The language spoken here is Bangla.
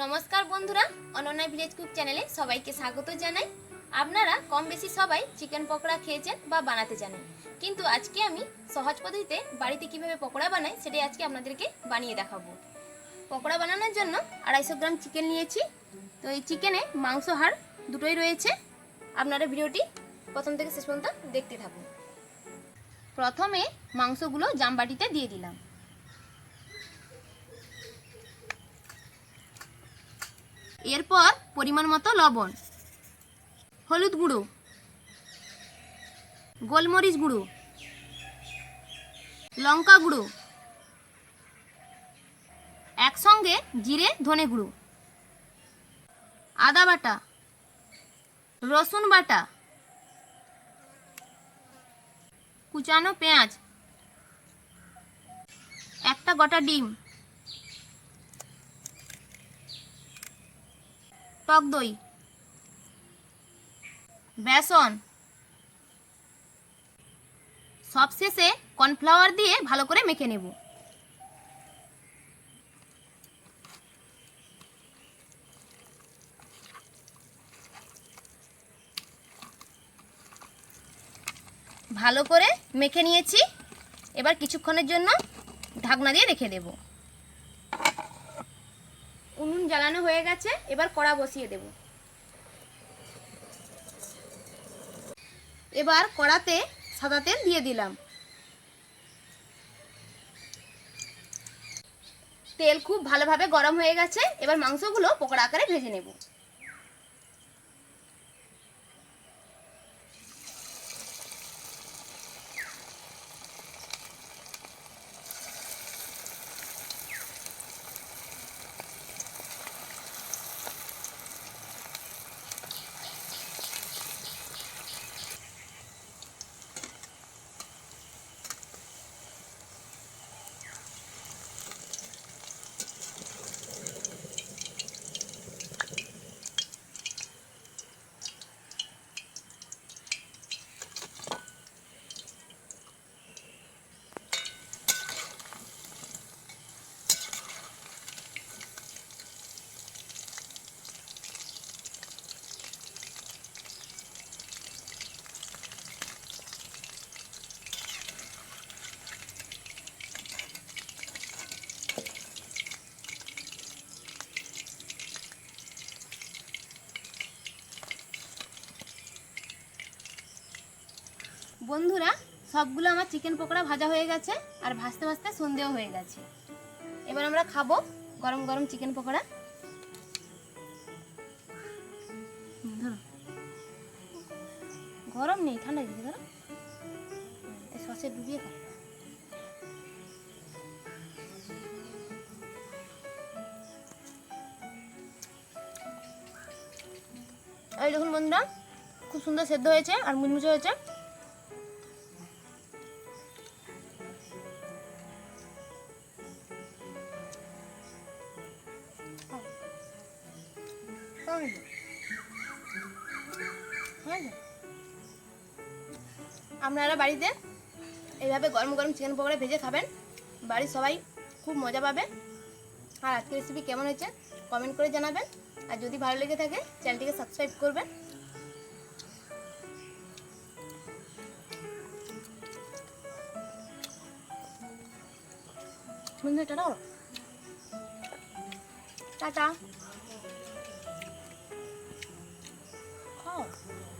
নমস্কার বন্ধুরা, অনন্যা ভিলেজ কুক চ্যানেলে সবাইকে স্বাগত জানাই। আপনারা কম বেশি সবাই চিকেন পকোড়া খেয়েছেন বা বানাতে জানেন। কিন্তু আজকে আমি সহজ পদ্ধতিতে বাড়িতে কীভাবে পকোড়া বানাই সেটাই আজকে আপনাদেরকে বানিয়ে দেখাবো। পকোড়া বানানোর জন্য আড়াইশো গ্রাম চিকেন নিয়েছি। তো এই চিকেনে মাংস হাড় দুটোই রয়েছে। আপনারা ভিডিওটি প্রথম থেকে শেষ পর্যন্ত দেখতে থাকুন। প্রথমে মাংসগুলো জামবাটিতে দিয়ে দিলাম। এরপর পরিমাণ মতো লবণ, হলুদ গুঁড়ো, গোলমরিচ গুঁড়ো, লঙ্কা গুঁড়ো, একসঙ্গে জিরে, ধনে গুঁড়ো, আদা বাটা, রসুন বাটা, কুচানো পেঁয়াজ, একটা গোটা ডিম টক দই। বেসন। সবশেষে কর্নফ্লাওয়ার দিয়ে ভালো করে মেখে নেব। ভালো করে মেখে নিয়েছি। এবার কিছুক্ষণের জন্য ঢাকনা দিয়ে রেখে দেব। উনুন জ্বালানো হয়ে গেছে, এবার কড়া বসিয়ে দেব। এবার কড়াতে সাদা তেল দিয়ে দিলাম। তেল খুব ভালোভাবে গরম হয়ে গেছে, এবার মাংসগুলো পকোড়া আকারে ভেজে নেব। বন্ধুরা, সবগুলো আমার চিকেন পকোড়া ভাজা হয়ে গেছে আর ভাজতে ভাজতে সন্ধেও হয়ে গেছে। এবার আমরা খাব গরম গরম চিকেন পকোড়া। গরম নেই, ঠান্ডা দিদি এই সসে ডুবিয়ে খাও এই দেখুন বন্ধুরা, খুব সুন্দর সেদ্ধ হয়েছে আর মুচমুচে হয়েছে। আপনারা বাড়িতে এইভাবে গরম গরম চিকেন পকোড়া ভেজে খাবেন। বাড়ির সবাই খুব মজা পাবে। আর আজকের রেসিপি কেমন হয়েছে কমেন্ট করে জানাবেন। আর যদি ভালো লেগে থাকে, চ্যানেলটিকে সাবস্ক্রাইব করবেন। টাটা। টাটা। house.